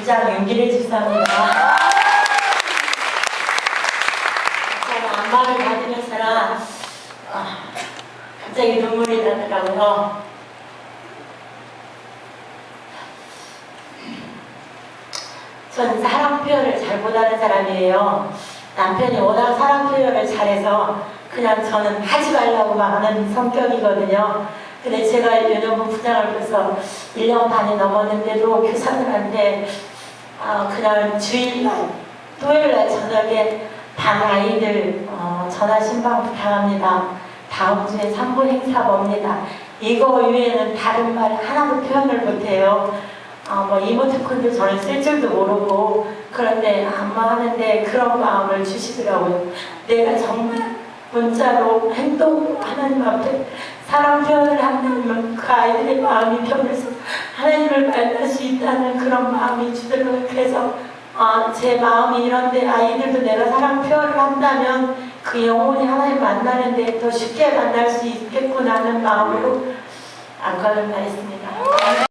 부장 윤기래 집사입니다. 제가 안마를 받으면서는 아, 갑자기 눈물이 나더라고요. 저는 사랑 표현을 잘 못하는 사람이에요. 남편이 워낙 사랑 표현을 잘해서 그냥 저는 하지 말라고 하는 성격이거든요. 근데 제가 유년부 부장을 벌써 1년 반이 넘었는데도 교사들 한테 아, 그냥 주일날, 토요일날 저녁에 반 아이들 어, 전화 신방 부탁합니다. 다음 주에 산부 행사 뭡니다. 이거 외에는 다른 말 하나도 표현을 못해요. 어, 뭐 이모티콘도 저는 쓸 줄도 모르고 그런데 안마 하는데 그런 마음을 주시더라고요. 내가 정말 문자로 행동으로 하나님 앞에 사랑 한다면 그 아이들의 마음이 변해서 하나님을 만날 수 있다는 그런 마음이 주더라고요. 그래서 어, 제 마음이 이런데 아이들도 내가 사랑 표현을 한다면 그 영혼이 하나님 만나는데 더 쉽게 만날 수 있겠구나 하는 마음으로 안건을 다했습니다.